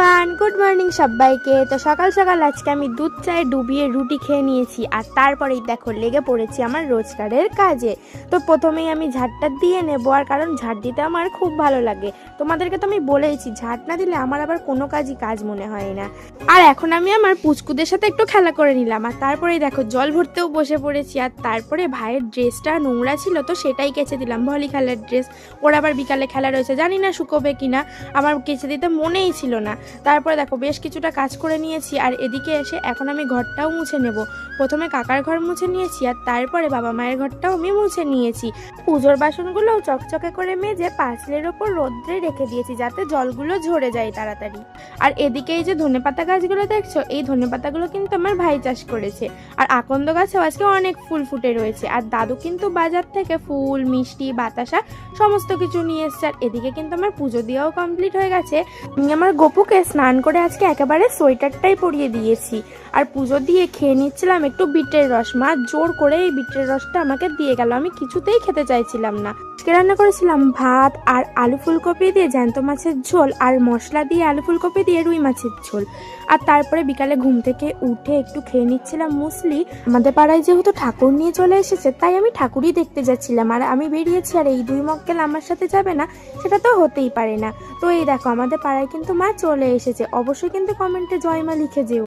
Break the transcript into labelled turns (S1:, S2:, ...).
S1: Everyone good morning সবাইকে। তো সকাল সকাল আজকে আমি দুধ চায়ে ডুবিয়ে রুটি খেয়ে নিয়েছি, আর তারপরেই দেখো লেগে পড়েছি আমার রোজগারের কাজে। তো প্রথমেই আমি ঝাড়টা দিয়ে নেব, আর কারণ ঝাড় দিতে আমার খুব ভালো লাগে। তোমাদেরকে তো আমি বলেইছি, ঝাড় না দিলে আমার আবার কোনো কাজই কাজ মনে হয় না। আর এখন আমি আমার পুচকুদের সাথে একটু খেলা করে নিলাম, আর তারপরেই দেখো জল ভরতেও বসে পড়েছি, আর তারপরে ভাইয়ের ড্রেসটা নোংরা ছিল, তো সেটাই কেচে দিলাম, ভলি খেলার ড্রেস। ওর আবার বিকালে খেলা রয়েছে, জানি না শুকোবে কিনা, আমার কেচে দিতে মনেই ছিল না। তারপরে দেখো, বেশ কিছুটা কাজ করে নিয়েছি আর এদিকে এসে এখন আমি ঘরটাও মুছে নেব। প্রথমে কাকার ঘর মুছে নিয়েছি আর তারপরে বাবা মায়ের ঘরটাও আমি মুছে নিয়েছি। পুজোর বাসনগুলোও চকচকে করে মেজে পাঁচিলের ওপর রোদ্রে রেখে দিয়েছি যাতে জলগুলো ঝরে যায় তাড়াতাড়ি। আর এদিকে এই যে ধনেপাতা গাছগুলো দেখছ, এই ধনেপাতাগুলো কিন্তু আমার ভাই চাষ করেছে। আর আকন্দ গাছেও আজকে অনেক ফুল ফুটে রয়েছে। আর দাদু কিন্তু বাজার থেকে ফুল, মিষ্টি, বাতাসা সমস্ত কিছু নিয়ে এসছে। আর এদিকে কিন্তু আমার পুজো দেওয়াও কমপ্লিট হয়ে গেছে। আমি আমার গপুকে স্নান করে আজকে একেবারে সোয়েটারটাই পরিয়ে দিয়েছি। আর পুজো দিয়ে খেয়ে নিচ্ছিলাম একটু বিটের রস। মা জোর করে এই বিটের রসটা আমাকে দিয়ে গেল। আমি কিছুতেই খেতে চাইছিলাম না। আজকে রান্না করেছিলাম ভাত আর আলু ফুলকপি দিয়ে জ্যান্ত মাছের ঝোল আর মশলা দিয়ে আলু ফুলকপি দিয়ে রুই মাছের ঝোল। আর তারপরে বিকালে ঘুম থেকে উঠে একটু খেয়ে নিচ্ছিলাম মুসলি। আমাদের পাড়ায় যেহেতু ঠাকুর নিয়ে চলে এসেছে, তাই আমি ঠাকুরই দেখতে যাচ্ছিলাম। আর আমি বেরিয়েছি, আর এই দুই মক্কেল আমার সাথে যাবে না, সেটা তো হতেই পারে না। তো এই দেখো, আমাদের পাড়ায় কিন্তু মা চলে এসেছে। অবশ্যই কিন্তু কমেন্টে জয়মা লিখে যেও।